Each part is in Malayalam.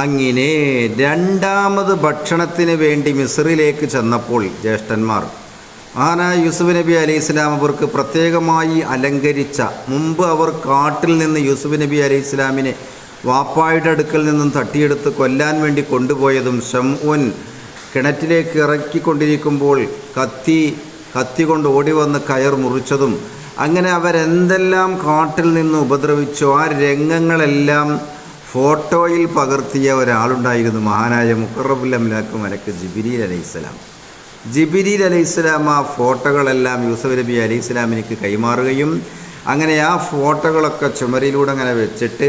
അങ്ങനെ രണ്ടാമത് ഭക്ഷണത്തിന് വേണ്ടി മിസ്രിലേക്ക് ചെന്നപ്പോൾ ജ്യേഷ്ഠന്മാർ മഹാനായ യൂസുഫ് നബി അലൈഹി ഇസ്ലാം അവർക്ക് പ്രത്യേകമായി അലങ്കരിച്ച മുമ്പ് അവർ കാട്ടിൽ നിന്ന് യൂസുഫ് നബി അലൈഹി ഇസ്ലാമിനെ വാപ്പായുടെ അടുക്കൽ നിന്നും തട്ടിയെടുത്ത് കൊല്ലാൻ വേണ്ടി കൊണ്ടുപോയതും ഷംഉൻ കിണറ്റിലേക്ക് ഇറക്കിക്കൊണ്ടിരിക്കുമ്പോൾ കത്തി കത്തി കൊണ്ട് ഓടി വന്ന് കയർ മുറിച്ചതും അങ്ങനെ അവരെന്തെല്ലാം കാട്ടിൽ നിന്ന് ഉപദ്രവിച്ചു ആ രംഗങ്ങളെല്ലാം ഫോട്ടോയിൽ പകർത്തിയ ഒരാളുണ്ടായിരുന്നു മഹാനായ മുക്കറബുൽ അംലാക്ക് മലക്ക് ജിബിരിൽ അലൈഹിസ്സലാം. ജിബിരിൽ അലൈഹിസ്സലാം ആ ഫോട്ടോകളെല്ലാം യൂസഫ് നബി അലൈഹി സ്വലാമിനിക്ക് കൈമാറുകയും അങ്ങനെ ആ ഫോട്ടോകളൊക്കെ ചുമരിലൂടെ അങ്ങനെ വെച്ചിട്ട്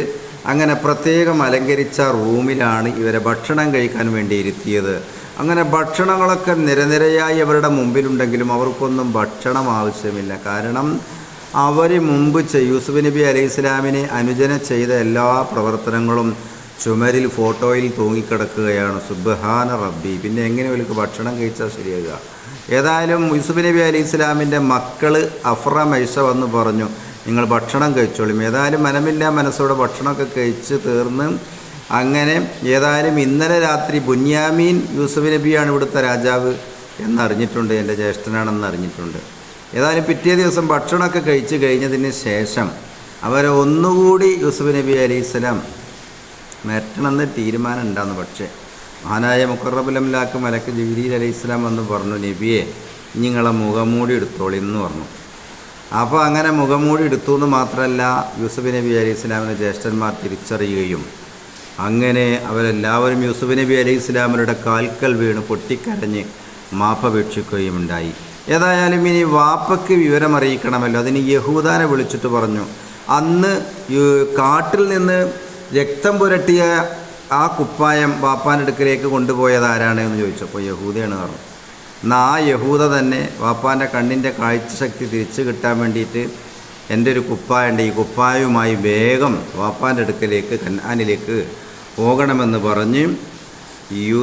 അങ്ങനെ പ്രത്യേകം അലങ്കരിച്ച റൂമിലാണ് ഇവരെ ഭക്ഷണം കഴിക്കാൻ വേണ്ടി ഇരുത്തിയത്. അങ്ങനെ ഭക്ഷണങ്ങളൊക്കെ നിരനിരയായി അവരുടെ മുമ്പിലുണ്ടെങ്കിലും അവർക്കൊന്നും ഭക്ഷണം ആവശ്യമില്ല. കാരണം അവർ മുമ്പ് യൂസുഫ് നബി അലൈഹി ഇസ്ലാമിനെ അനുജന ചെയ്ത എല്ലാ പ്രവർത്തനങ്ങളും ചുമരിൽ ഫോട്ടോയിൽ തൂങ്ങിക്കിടക്കുകയാണ്. സുബ്ഹാന റബ്ബി. പിന്നെ എങ്ങനെ ഇവർക്ക് ഭക്ഷണം കഴിച്ചാൽ ശരിയാകുക? ഏതായാലും യൂസുഫ് നബി അലൈഹി ഇസ്ലാമിന്റെ മക്കൾ അഫ്ര മൈസ വന്ന് പറഞ്ഞു നിങ്ങൾ ഭക്ഷണം കഴിച്ചോളും. ഏതായാലും മനമില്ല മനസ്സോടെ ഭക്ഷണമൊക്കെ കഴിച്ച് തീർന്ന് അങ്ങനെ ഏതായാലും ഇന്നലെ രാത്രി ബുന്യാമീൻ യൂസുഫ് നബിയാണ് ഇവിടുത്തെ രാജാവ് എന്നറിഞ്ഞിട്ടുണ്ട്. എന്റെ ജ്യേഷ്ഠനാണെന്ന് അറിഞ്ഞിട്ടുണ്ട് ഏതായാലും പിറ്റേ ദിവസം ഭക്ഷണമൊക്കെ കഴിച്ച് കഴിഞ്ഞതിന് ശേഷം അവരെ ഒന്നുകൂടി യൂസുഫ് നബി അലൈഹി സ്വലാം മരട്ടണമെന്ന് തീരുമാനം ഉണ്ടാകുന്നു പക്ഷേ മഹാനായ മുക്കറബുലംലാക്ക് മലക്ക് ജിബിലി അലൈഹി സ്വലാം വന്ന് പറഞ്ഞു നബിയെ നിങ്ങളെ മുഖംമൂടി എടുത്തോളി എന്ന് പറഞ്ഞു. അപ്പോൾ അങ്ങനെ മുഖംമൂടി എടുത്തു എന്ന് മാത്രമല്ല യൂസുഫ് നബി അലൈഹി ഇസ്ലാമിന്റെ ജ്യേഷ്ഠന്മാർ തിരിച്ചറിയുകയും അങ്ങനെ അവരെല്ലാവരും യൂസുഫ് നബി അലൈഹി സ്വലാമിയുടെ കാൽക്കൽ വീണ് പൊട്ടിക്കരഞ്ഞ് മാപ്പപേക്ഷിക്കുകയും ഉണ്ടായി ഏതായാലും ഇനി വാപ്പയ്ക്ക് വിവരം അറിയിക്കണമല്ലോ അതിന് യഹൂദാനെ വിളിച്ചിട്ട് പറഞ്ഞു അന്ന് കാട്ടിൽ നിന്ന് രക്തം പുരട്ടിയ ആ കുപ്പായം വാപ്പാന്റെ അടുക്കലേക്ക് കൊണ്ടുപോയത് ആരാണ്? എന്ന് ചോദിച്ചപ്പോൾ യഹൂദയാണ് പറഞ്ഞു എന്നാൽ ആ യഹൂദ തന്നെ വാപ്പാന്റെ കണ്ണിന്റെ കാഴ്ചശക്തി തിരിച്ചു കിട്ടാൻ വേണ്ടിയിട്ട് എന്റെ ഒരു കുപ്പായുണ്ട്. ഈ കുപ്പായവുമായി വേഗം വാപ്പാന്റെ അടുക്കലേക്ക് കന്നാനിലേക്ക് പോകണമെന്ന് പറഞ്ഞ് യു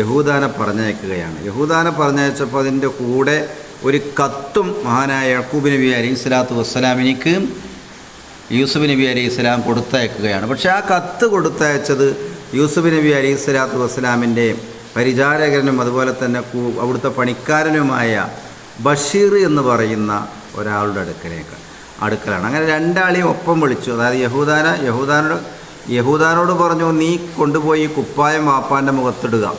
യഹൂദാന പറഞ്ഞയക്കുകയാണ്. യഹൂദാന പറഞ്ഞയച്ചപ്പോൾ അതിന്റെ കൂടെ ഒരു കത്തും മഹാനായ യഹൂബ് നബി അലൈഹി സ്വലാത്തു വസ്സലാമിനിക്ക് യൂസുഫ് നബി അലൈഹി സ്വലാം കൊടുത്തയക്കുകയാണ്. പക്ഷേ ആ കത്ത് കൊടുത്തയച്ചത് യൂസുഫ് നബി അലൈഹി സ്വലാത്തു വസ്സലാമിന്റെ പരിചാരകനും അതുപോലെ തന്നെ അവിടുത്തെ പണിക്കാരനുമായ ബഷീർ എന്ന് പറയുന്ന ഒരാളുടെ അടുക്കലേക്ക് അടുക്കലാണ്. അങ്ങനെ രണ്ടാളെയും ഒപ്പം വിളിച്ചു. അതായത് യഹൂദാന യഹൂദാനോട് യഹൂദാനോട് പറഞ്ഞു നീ കൊണ്ടുപോയി കുപ്പായം വാപ്പാന്റെ മുഖത്തിടുക.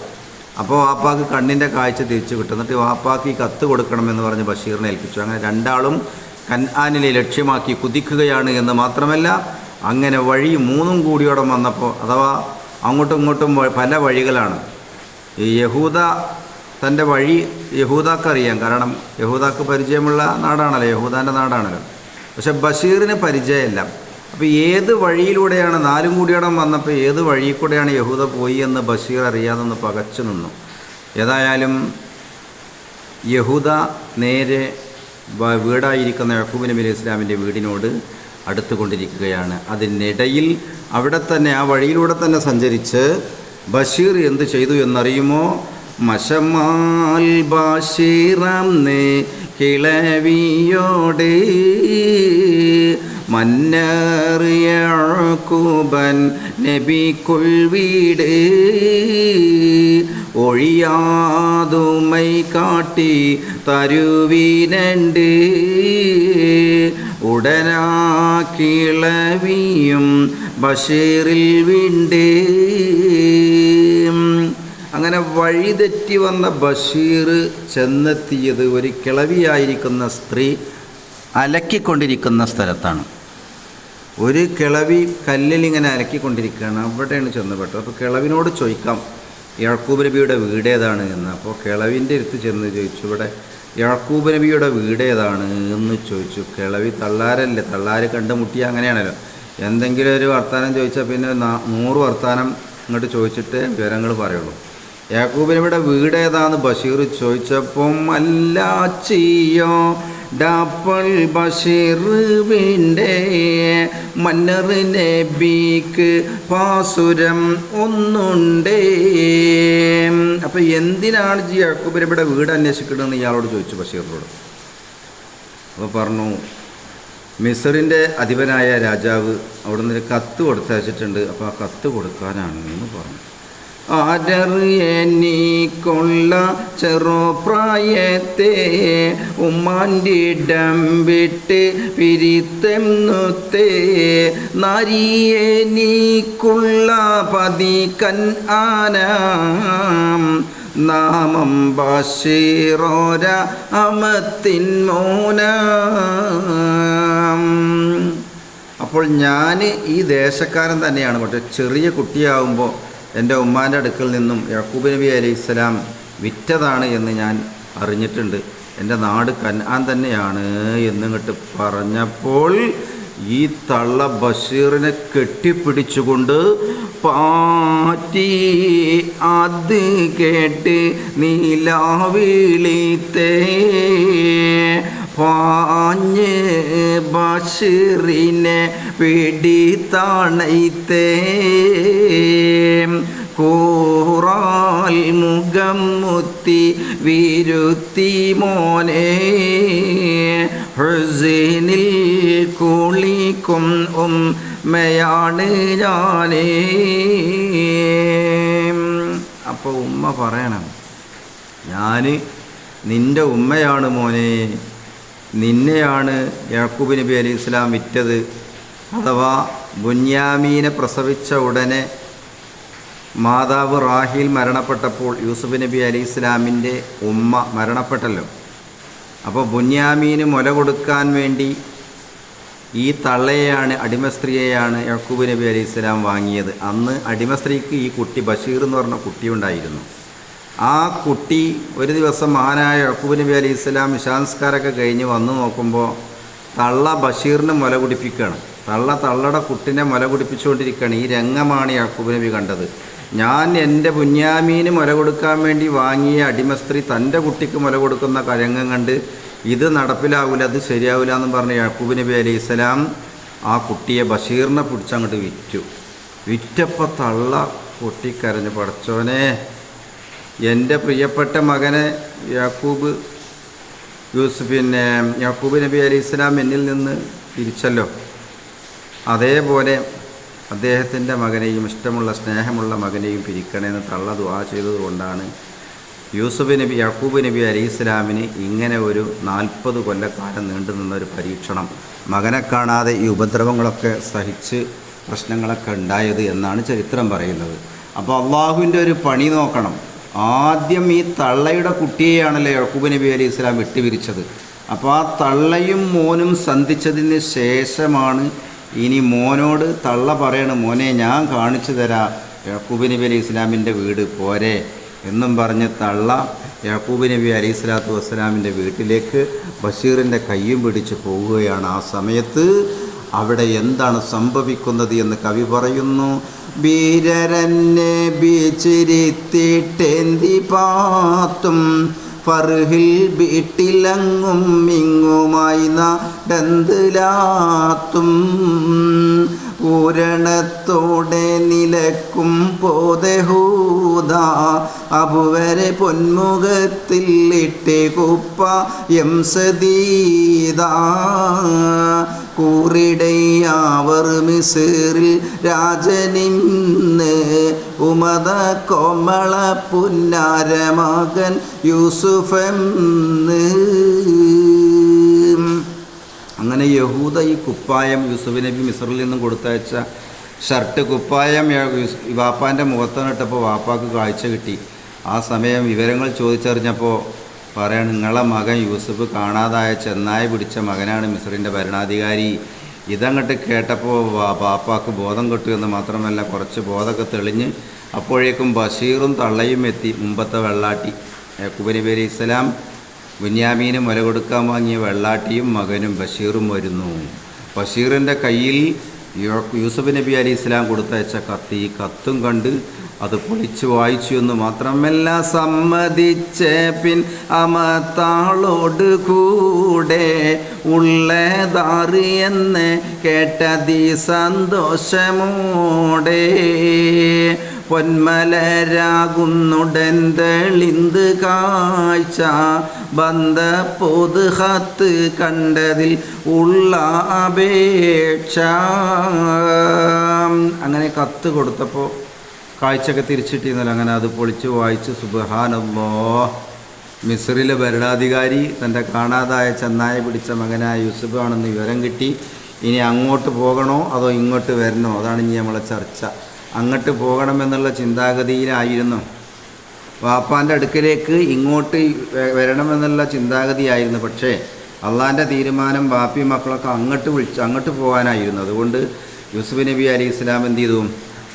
അപ്പോൾ വാപ്പാക്ക് കണ്ണിന്റെ കാഴ്ച തിരിച്ചു കിട്ടും. എന്നിട്ട് വാപ്പാക്ക് ഈ കത്ത് കൊടുക്കണമെന്ന് പറഞ്ഞ് ബഷീറിനെ ഏൽപ്പിച്ചു. അങ്ങനെ രണ്ടാളും കന്നാനിലെ ലക്ഷ്യമാക്കി കുതിക്കുകയാണ് എന്ന് മാത്രമല്ല അങ്ങനെ വഴി മൂന്നും കൂടിയോടെ വന്നപ്പോൾ അഥവാ അങ്ങോട്ടും ഇങ്ങോട്ടും പല വഴികളാണ്. ഈ യഹൂദ തന്റെ വഴി യഹൂദാക്കറിയാം. കാരണം യഹൂദാക്ക് പരിചയമുള്ള നാടാണല്ലോ യഹൂദാന്റെ നാടാണല്ലോ. പക്ഷെ ബഷീറിന് പരിചയമില്ല. അപ്പോൾ ഏത് വഴിയിലൂടെയാണ് നാലും കൂടിയോടം വന്നപ്പോൾ ഏത് വഴിയിൽ കൂടെയാണ് യഹൂദ പോയി എന്ന് ബഷീർ അറിയാതെന്ന് പകച്ചു നിന്നു. ഏതായാലും യഹൂദ നേരെ വീടായിരിക്കുന്ന യഹൂബ് നബി അലൈഹി ഇസ്ലാമിന്റെ വീടിനോട് അടുത്തുകൊണ്ടിരിക്കുകയാണ്. അതിനിടയിൽ അവിടെ തന്നെ ആ വഴിയിലൂടെ തന്നെ സഞ്ചരിച്ച് ബഷീർ എന്ത് ചെയ്തു എന്നറിയുമോ? മഷമാൽ ബഷീറാം മന്നറിയൂബൻ നബിക്കുൾ വീട്. ഒഴിയാതുമൈ കാട്ടി തരുവിനണ്ട്. ഉടനാ കിളവിയും ബഷീറിൽ വിണ്ട്. അങ്ങനെ വഴിതെറ്റി വന്ന ബഷീർ ചെന്നെത്തിയത് ഒരു കിളവിയായിരിക്കുന്ന സ്ത്രീ അലക്കിക്കൊണ്ടിരിക്കുന്ന സ്ഥലത്താണ്. ഒരു കിളവി കല്ലിൽ ഇങ്ങനെ അലക്കിക്കൊണ്ടിരിക്കുകയാണ്. അവിടെയാണ് ചെന്നപ്പെട്ടത്. അപ്പോൾ കിളവിനോട് ചോദിക്കാം യാക്കൂബ് നബിയുടെ എന്ന്. അപ്പോൾ കിളവിന്റെ അടുത്ത് ചെന്ന് ചോദിച്ചു ഇവിടെ യാക്കൂബ് നബിയുടെ എന്ന് ചോദിച്ചു. കിളവി തള്ളാരല്ലേ? തള്ളാര് കണ്ടുമുട്ടി അങ്ങനെയാണല്ലോ. എന്തെങ്കിലും ഒരു വർത്തമാനം ചോദിച്ചാൽ പിന്നെ നൂറ് വർത്തമാനം ഇങ്ങോട്ട് ചോദിച്ചിട്ട് വിവരങ്ങൾ പറയുള്ളൂ. യാക്കൂബ് നബിയുടെ വീട് ഏതാന്ന് ബഷീർ ചോദിച്ചപ്പം അല്ലാച്ചിയോ ഡാപ്പൾ ബഷീറിന്റെ മന്നർ നബിക്ക് പാസുരം ഒന്നുണ്ട്. അപ്പം എന്തിനാണ് ജി അക്കുബരിയുടെ വീട് അന്വേഷിക്കണമെന്ന് ഇയാളോട് ചോദിച്ചു ബഷീറിനോട്? അപ്പോൾ പറഞ്ഞു മിസറിന്റെ അധിപനായ രാജാവ് അവിടെ നിന്ന് കത്ത് കൊടുത്തയച്ചിട്ടുണ്ട് അപ്പോൾ ആ കത്ത് കൊടുക്കാനാണ് എന്ന് പറഞ്ഞു. ആരറിയനീക്കൊള്ള ചെറുപ്രായത്തെ ഉമ്മാന്റിടം വിട്ട് പിരിത്തെന്നുത്തേ. നരിയനീക്കുള്ള പതിക്കൻ ആന. നാമം ബഷീറോര അമത്തിൻ മോന. അപ്പോൾ ഞാൻ ഈ ദേശക്കാരൻ തന്നെയാണ്. പക്ഷേ ചെറിയ കുട്ടിയാവുമ്പോൾ എന്റെ ഉമ്മാന്റെ അടുക്കൽ നിന്നും യാക്കൂബ് നബി അലൈഹി ഇസ്ലാം വിറ്റതാണ് എന്ന് ഞാൻ അറിഞ്ഞിട്ടുണ്ട്. എന്റെ നാട് കന്നാൻ തന്നെയാണ് എന്നിങ്ങോട്ട് പറഞ്ഞപ്പോൾ ഈ തള്ള ബഷീറിനെ കെട്ടിപ്പിടിച്ചുകൊണ്ട് പാറ്റി അത് കേട്ട് നീലാവിളിത്തേ പാഞ്ഞ് ബഷീറിനെ പിടിത്താണൈത്തേ കൂറാൽ മുഖം മുത്തി വിരുത്തി മോനെ. ഹുസൈനിൽ കുളിക്കും ഉമ്മയാണ് ഞാനേ. അപ്പോൾ ഉമ്മ പറയണം ഞാൻ നിന്റെ ഉമ്മയാണ് മോനെ. നിന്നെയാണ് യാക്കൂബ് നബി അലി ഇസ്ലാം വിറ്റത്. അഥവാ ബുന്യാമീനെ പ്രസവിച്ച ഉടനെ മാതാവ് റാഹിൽ മരണപ്പെട്ടപ്പോൾ യൂസുഫ് നബി അലി ഇസ്ലാമിന്റെ ഉമ്മ മരണപ്പെട്ടല്ലോ. അപ്പോൾ ബുന്യാമീന് മുല കൊടുക്കാൻ വേണ്ടി ഈ തള്ളയെയാണ് അടിമ സ്ത്രീയെയാണ് യാക്കൂബ് നബി അലി ഇസ്ലാം വാങ്ങിയത്. അന്ന് അടിമ സ്ത്രീക്ക് ഈ കുട്ടി ബഷീർ എന്ന് പറഞ്ഞ കുട്ടി ഉണ്ടായിരുന്നു ആ കുട്ടി ഒരു ദിവസം മഹാനായ യാക്കൂബ് നബി അലി ഇസ്ലാം വിശാംസ്കാരമൊക്കെ കഴിഞ്ഞ് വന്നു നോക്കുമ്പോൾ തള്ള ബഷീറിന് മുല കുടിപ്പിക്കുകയാണ്. തള്ള തള്ളയുടെ കുട്ടിനെ മുല കുടിപ്പിച്ചുകൊണ്ടിരിക്കുകയാണ്. ഈ രംഗമാണ് യാക്കൂബ് നബി കണ്ടത്. ഞാൻ എന്റെ പുന്യാമീന് മുല കൊടുക്കാൻ വേണ്ടി വാങ്ങിയ അടിമസ്ത്രീ തന്റെ കുട്ടിക്ക് മുല കൊടുക്കുന്ന രംഗം കണ്ട് ഇത് നടപ്പിലാവില്ല അത് ശരിയാവില്ല എന്ന് പറഞ്ഞ് യാക്കൂബ് നബി അലൈഹി സ്വലാം ആ കുട്ടിയെ ബഷീറിനെ പിടിച്ചങ്ങോട്ട് വിറ്റു. വിറ്റപ്പോൾ തള്ള പൊട്ടിക്കരഞ്ഞു പടച്ചോനെ എന്റെ പ്രിയപ്പെട്ട മകനെ യാക്കൂബ് യൂസഫ് പിന്നെ യാക്കൂബ് നബി അലി ഇസ്ലാം എന്നിൽ നിന്ന് തിരിച്ചല്ലോ. അതേപോലെ അദ്ദേഹത്തിന്റെ മകനെയും ഇഷ്ടമുള്ള സ്നേഹമുള്ള മകനെയും പിരിക്കണമെന്ന് തള്ള ദുആ ചെയ്തതുകൊണ്ടാണ് യൂസുഫ് നബി യാക്കൂബ് നബി അലി ഇസ്ലാമിന് ഇങ്ങനെ ഒരു നാൽപ്പത് കൊല്ലക്കാലം നീണ്ടു നിന്ന ഒരു പരീക്ഷണം. മകനെ കാണാതെ ഈ ഉപദ്രവങ്ങളൊക്കെ സഹിച്ച് പ്രശ്നങ്ങളൊക്കെ ഉണ്ടായത് എന്നാണ് ചരിത്രം പറയുന്നത്. അപ്പോൾ അള്ളാഹുവിന്റെ ഒരു പണി നോക്കണം. ആദ്യം ഈ തള്ളയുടെ കുട്ടിയെയാണല്ലോ യാക്കൂബ് നബി അലൈഹി ഇസ്ലാം വിട്ടുപിരിച്ചത്. അപ്പോൾ ആ തള്ളയും മോനും സന്ധിച്ചതിന് ശേഷമാണ് ഇനി മോനോട് തള്ള പറയണ് മോനെ ഞാൻ കാണിച്ചു തരാം യാക്കൂബ് നബി അലൈഹി ഇസ്ലാമിന്റെ വീട് പോരെ എന്നും പറഞ്ഞ് തള്ള യാക്കൂബ് നബി അലൈഹി ഇസ്ലാത്തു വസ്സലാമിന്റെ വീട്ടിലേക്ക് ബഷീറിന്റെ കയ്യും പിടിച്ച് പോവുകയാണ്. ആ സമയത്ത് അവിടെ എന്താണ് സംഭവിക്കുന്നത് എന്ന് കവി പറയുന്നു. ബീരരന്നെ ബീച്ചിരിത്തിട്ടെന്തി പാത്തും ഫർഹിൽ വീട്ടിലങ്ങും ഇങ്ങുമായി നടന്തിലാത്തും പൂരണത്തോടെ നിലക്കും പോതഹൂത. അബുവരെ പൊന്മുഖത്തിൽ ഇട്ടേ കുപ്പ എം സദീത കൂറിടയാവർ മിസറിൽ രാജനിന്ന് ഉമത കോമള പുന്നാരമകൻ യൂസുഫെന്ന്. അങ്ങനെ യഹൂദ ഈ കുപ്പായം യൂസുഫ് നബി മിസറിൽ നിന്നും കൊടുത്തയച്ച ഷർട്ട് കുപ്പായം വാപ്പാന്റെ മുഖത്തോട്ടപ്പോൾ വാപ്പാക്ക് കാഴ്ച കിട്ടി. ആ സമയം വിവരങ്ങൾ ചോദിച്ചറിഞ്ഞപ്പോൾ പറയാണ് നിങ്ങളെ മകൻ യൂസുഫ് കാണാതായ ചെന്നായ പിടിച്ച മകനാണ് മിസറിന്റെ ഭരണാധികാരി. ഇതങ്ങട്ട് കേട്ടപ്പോൾ വാപ്പാക്ക് ബോധം കിട്ടു എന്ന് മാത്രമല്ല കുറച്ച് ബോധമൊക്കെ തെളിഞ്ഞ് അപ്പോഴേക്കും ബഷീറും തള്ളയും എത്തി മുമ്പത്തെ വെള്ളാട്ടി. കുബരി ഇസ്ലാം ബുന്യാമീന് മുല കൊടുക്കാൻ വാങ്ങിയ വെള്ളാട്ടിയും മകനും ബഷീറും വരുന്നു. ബഷീറിന്റെ കയ്യിൽ യൂസഫ് നബി അലി ഇസ്ലാം കൊടുത്തയച്ച കത്ത് കത്തും കണ്ട് അത് പൊളിച്ചു വായിച്ചു എന്ന് മാത്രമല്ല സമ്മതിച്ച. പിൻ അമത്താളോട് കൂടെ ഉള്ളതാറിയെന്ന് കേട്ടതി സന്തോഷമോടെ. പൊന്മലരാകുന്നുടൻ തെളിന്ത് കാഴ്ച. ബന്ധ പൊതുഹത്ത് കണ്ടതിൽ ഉള്ള അപേക്ഷ. അങ്ങനെ കത്ത് കൊടുത്തപ്പോൾ കാഴ്ചയൊക്കെ തിരിച്ചിട്ടിരുന്നല്ലോ. അങ്ങനെ അത് പൊളിച്ച് വായിച്ച് സുബഹാനല്ലോ മിസ്രിലെ ഭരണാധികാരി തന്റെ കാണാതായ ചെന്നായ പിടിച്ച മകനായ യൂസുഫ് ആണെന്ന് വിവരം കിട്ടി. ഇനി അങ്ങോട്ട് പോകണോ അതോ ഇങ്ങോട്ട് വരണോ? അതാണ് ഇനി നമ്മളെ ചർച്ച. അങ്ങോട്ട് പോകണമെന്നുള്ള ചിന്താഗതിയിലായിരുന്നു. വാപ്പാന്റെ അടുക്കലേക്ക് ഇങ്ങോട്ട് വരണമെന്നുള്ള ചിന്താഗതിയായിരുന്നു. പക്ഷേ അള്ളാന്റെ തീരുമാനം ബാപ്പി മക്കളൊക്കെ അങ്ങോട്ട് വിളിച്ച് അങ്ങോട്ട് പോകാനായിരുന്നു. അതുകൊണ്ട് യൂസുഫ് നബി അലി ഇസ്ലാം എന്ത് ചെയ്തു?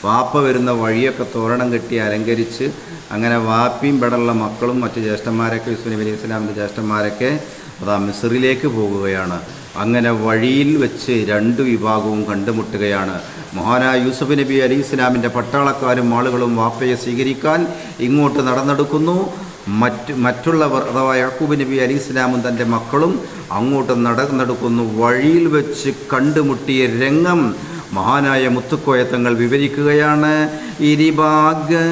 വാപ്പ വരുന്ന വഴിയൊക്കെ തോരണം കെട്ടി അലങ്കരിച്ച് അങ്ങനെ വാപ്പിയും ബടുള്ള മക്കളും മറ്റ് ജ്യേഷ്ഠന്മാരൊക്കെ യൂസുഫ് നബി ഇസ്ലാമിന്റെ ജ്യേഷ്ഠന്മാരൊക്കെ അതാ മിസറിലേക്ക് പോകുകയാണ്. അങ്ങനെ വഴിയിൽ വെച്ച് രണ്ട് വിഭാഗവും കണ്ടുമുട്ടുകയാണ്. മഹാനായ യൂസഫ് നബി അലി ഇസ്ലാമിന്റെ പട്ടാളക്കാരും ആളുകളും വാപ്പയെ സ്വീകരിക്കാൻ ഇങ്ങോട്ട് നടന്നെടുക്കുന്നു. മറ്റ് മറ്റുള്ളവർ അഥവാ യാക്കൂബ് നബി അലി ഇസ്ലാമും തന്റെ മക്കളും അങ്ങോട്ട് നടന്നെടുക്കുന്നു. വഴിയിൽ വെച്ച് കണ്ടുമുട്ടിയ രംഗം മഹാനായ മുത്തുക്കോയത്തങ്ങൾ വിവരിക്കുകയാണ്. ഇരുഭാഗക്കാരും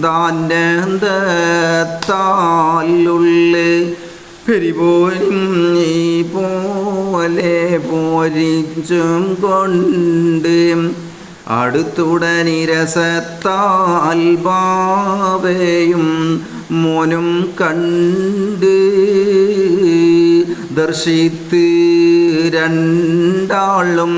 ദാന്റെ പെരിപോരും നീ പോലെ പോരിച്ചും കൊണ്ട് അടുത്തുടനിരസത്താൽ ബാവയും മോനും കണ്ട് ദർശിത്ത് രണ്ടാളും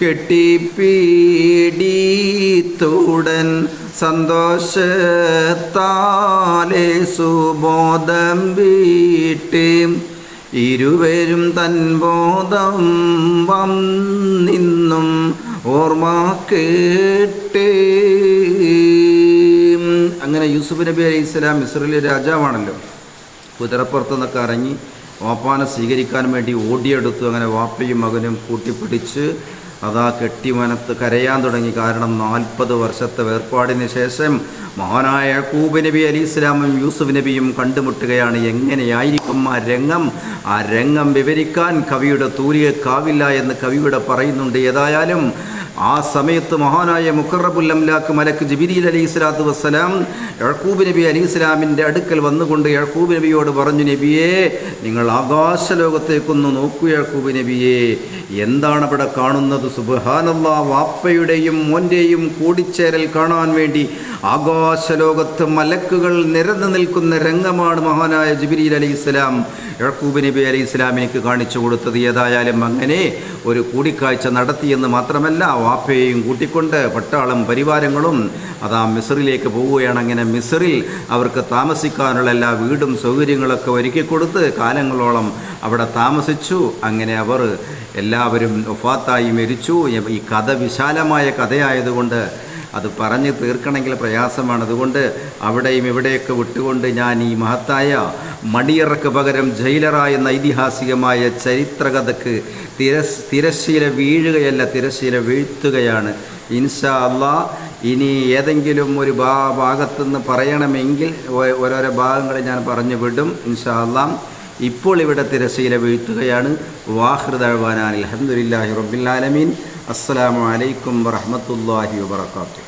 കെട്ടിപ്പീടിത്തുടൻ സന്തോഷത്താലെ സുബോധം വീട്ടി. ഇരുവരും തൻ ബോധം വന്നിന്നും ഓർമ്മ കേട്ട്. അങ്ങനെ യൂസുഫ് നബി അലൈഹി സ്വലാം ഇസ്രയേലിലെ രാജാവാണല്ലോ. കുതിരപ്പുറത്ത് നിന്നൊക്കെ ഇറങ്ങി വാപ്പാനെ സ്വീകരിക്കാൻ വേണ്ടി ഓടിയെടുത്തു. അങ്ങനെ വാപ്പയും മകനും കൂട്ടിപ്പിടിച്ച് അതാ കെട്ടിമനത്ത് കരയാൻ തുടങ്ങി. കാരണം നാൽപ്പത് വർഷത്തെ വേർപാടിന് ശേഷം മഹാനായ യക്കൂബ് നബി അലി ഇസ്ലാമും യൂസുഫ് നബിയും കണ്ടുമുട്ടുകയാണ്. എങ്ങനെയായിരിക്കും ആ രംഗം? ആ രംഗം വിവരിക്കാൻ കവിയുടെ തൂലികക്കാവില്ല എന്ന് കവിയുടെ പറയുന്നുണ്ട്. ഏതായാലും ആ സമയത്ത് മഹാനായ മുക്കറബുൽ അംലാക്ക് മലക്ക് ജിബിരിയിൽ അലൈഹി സ്വലാത്തു വസ്സലാം യഴക്കൂബ് നബി അലി ഇസ്ലാമിന്റെ അടുക്കൽ വന്നുകൊണ്ട് യഴക്കൂബ് നബിയോട് പറഞ്ഞു നബിയേ നിങ്ങൾ ആകാശ ലോകത്തേക്കൊന്ന് നോക്കൂ യഴക്കൂബ് നബിയേ. എന്താണ് അവിടെ കാണുന്നത്? സുബഹാനല്ല വാപ്പയുടെയും മോന്റെയും കൂടിച്ചേരൽ കാണാൻ വേണ്ടി ആകാശ ലോകത്ത് മലക്കുകൾ നിരന്നു നിൽക്കുന്ന രംഗമാണ് മഹാനായ ജിബിരിയിൽ അലി ഇസ്ലാം യഴക്കൂബ് നബി അലി ഇസ്ലാമിനിക്ക് കാണിച്ചു കൊടുത്തത് ഏതായാലും അങ്ങനെ ഒരു കൂടിക്കാഴ്ച നടത്തിയെന്ന് മാത്രമല്ല വാപ്പയെയും കൂട്ടിക്കൊണ്ട് പട്ടാളം പരിവാരങ്ങളും അതാ മിസറിലേക്ക് പോവുകയാണ്. അങ്ങനെ മിസറിൽ അവർക്ക് താമസിക്കാനുള്ള എല്ലാ വീടും സൗകര്യങ്ങളൊക്കെ ഒരുക്കി കൊടുത്ത് കാലങ്ങളോളം അവിടെ താമസിച്ചു. അങ്ങനെ അവർ എല്ലാവരും ഒഫാത്തായി മരിച്ചു. ഈ കഥ വിശാലമായ കഥയായതുകൊണ്ട് അത് പറഞ്ഞ് തീർക്കണമെങ്കിൽ പ്രയാസമാണ്. അതുകൊണ്ട് അവിടെയും ഇവിടെയൊക്കെ വിട്ടുകൊണ്ട് ഞാൻ ഈ മഹത്തായ മണിയറക്ക് പകരം ജയിലറ എന്ന ഐതിഹാസികമായ ചരിത്രകഥക്ക് തിരസ് തിരശ്ശീല വീഴുകയല്ല തിരശ്ശീല വീഴ്ത്തുകയാണ്. ഇൻഷാ അള്ളാ ഇനി ഏതെങ്കിലും ഒരു ഭാ ഭാഗത്തുനിന്ന് പറയണമെങ്കിൽ ഓ- ഓരോരോ ഭാഗങ്ങൾ ഞാൻ പറഞ്ഞു വിടും ഇൻഷാ അല്ലാ ഇപ്പോൾ ഇവിടെ തിരശ്ശീല വീഴ്ത്തുകയാണ്. വാഹൃദാൻ അലഹമുല്ലാഹി റബ്ബിലാലമീൻ അസ്സലാമു അലൈക്കും വറഹമത്തല്ലാഹി വബർക്കാത്തു